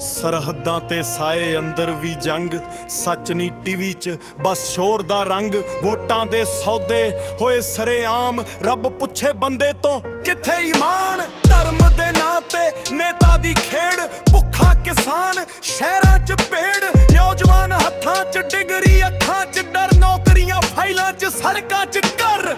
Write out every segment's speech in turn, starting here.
ਸਰਹੱਦਾਂ ਤੇ ਸਾਏ ਅੰਦਰ ਵੀ ਜੰਗ, ਸੱਚ ਨਹੀਂ ਟੀਵੀ 'ਚ, ਬਸ ਸ਼ੋਰ ਦਾ ਰੰਗ, ਵੋਟਾਂ ਦੇ ਸੌਦੇ, ਹੋਏ ਸਰੇਆਮ, ਰੱਬ ਪੁੱਛੇ ਬੰਦੇ ਤੋਂ, ਕਿੱਥੇ ਈਮਾਨ? ਧਰਮ ਦੇ ਨਾਂ ਤੇ ਨੇਤਾ ਦੀ ਖੇਡ, ਭੁੱਖਾ ਕਿਸਾਨ, ਸ਼ਹਿਰਾਂ 'ਚ ਭੇੜ ਨੌਜਵਾਨ ਹੱਥਾਂ 'ਚ ਡਿਗਰੀ, ਅੱਖਾਂ 'ਚ ਡਰ, ਨੌਕਰੀਆਂ ਫਾਈਲਾਂ 'ਚ ਸੜਕਾਂ 'ਚ ਕਰ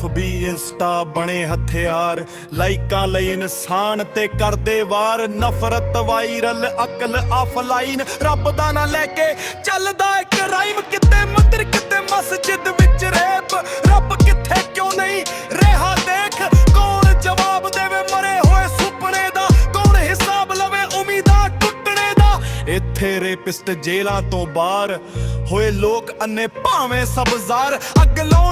ਐਫਬੀ ਇੰਸਟਾ ਬਣੇ ਹਥਿਆਰ। ਲਾਈਕਾਂ ਲਈ ਇਨਸਾਨ ਤੇ ਕਰਦੇ ਵਾਰ। ਨਫ਼ਰਤ ਵਾਇਰਲ ਅਕਲ ਆਫਲਾਈਨ ਰੱਬ ਦਾ ਨਾਂ ਲੈ ਕੇ ਚੱਲਦਾ ਇੱਕ ਰਾਈਮ ਕਿਤੇ ਮੰਦਰ, ਕਿਤੇ ਮਸਜਿਦ ਵਿੱਚ ਰੈਪ। ਰੱਬ ਕਿੱਥੇ ਕਿਉਂ ਨਹੀਂ ਰਿਹਾ? ਦੇਖ, ਕੌਣ ਜਵਾਬ ਦੇਵੇ ਮਰੇ ਹੋਏ ਸੁਪਨੇ ਦਾ? ਕੌਣ ਹਿਸਾਬ ਲਵੇ ਉਮੀਦਾਂ ਟੁੱਟਣੇ ਦਾ? ਇੱਥੇ ਰੇਪਿਸਟ ਜੇਲਾਂ ਤੋਂ ਬਾਹਰ। ਹੋਏ ਲੋਕ ਅੰਨੇ ਭਾਵੇਂ ਸਬਜ਼ਾਰ ਅੱਗ ਲਾਉਣ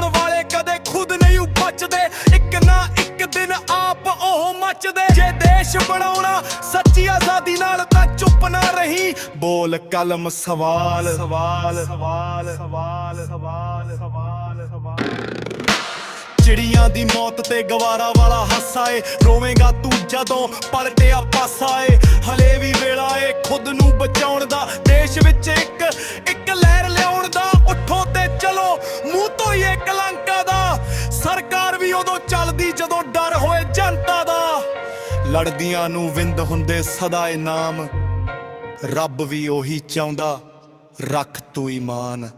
ਬਚਦੇ ਇੱਕ ਨਾ ਇੱਕ ਦਿਨ ਆਪ ਉਹ ਮੱਚਦੇ। ਜੇ ਦੇਸ਼ ਬਣਾਉਣਾ, ਸੱਚੀ ਆਜ਼ਾਦੀ ਨਾਲ ਤਾਂ ਚੁੱਪ ਨਾ ਰਹੀ। ਬੋਲ ਕਲਮ ਸਵਾਲ। ਸਵਾਲ ਸਵਾਲ ਸਵਾਲ ਸਵਾਲ ਸਵਾਲ ਸਵਾਲ। ਚਿੜੀਆਂ ਦੀ ਮੌਤ ਤੇ ਗਵਾਰਾ ਵਾਲਾ ਹਾਸਾ ਏ। ਰੋਵੇਂਗਾ ਤੂੰ ਜਦੋਂ ਪਲਟਿਆ ਪਾਸਾ ਏ। ਹਲੇ ਵੀ ਵੇਲਾ ਏ ਖੁਦ ਨੂੰ ਬਚਾਉਣ ਦਾ। ਦੇਸ਼ ਵਿੱਚ ਇੱਕ ਇੱਕ ਲਹਿਰ ਲਿਆਉਣ ਦਾ। ਉੱਠੋ ਤੇ ਚਲੋ। ਮੂੰਹ ਤੋਂ ਹੀ ਇਹ ਲੜਦੀਆਂ ਨੂੰ ਵਿੰਦ ਹੁੰਦੇ ਸਦਾ ਇਨਾਮ। ਰੱਬ ਵੀ ਉਹੀ ਚਾਹੁੰਦਾ ਰੱਖ ਤੂੰ ਈਮਾਨ।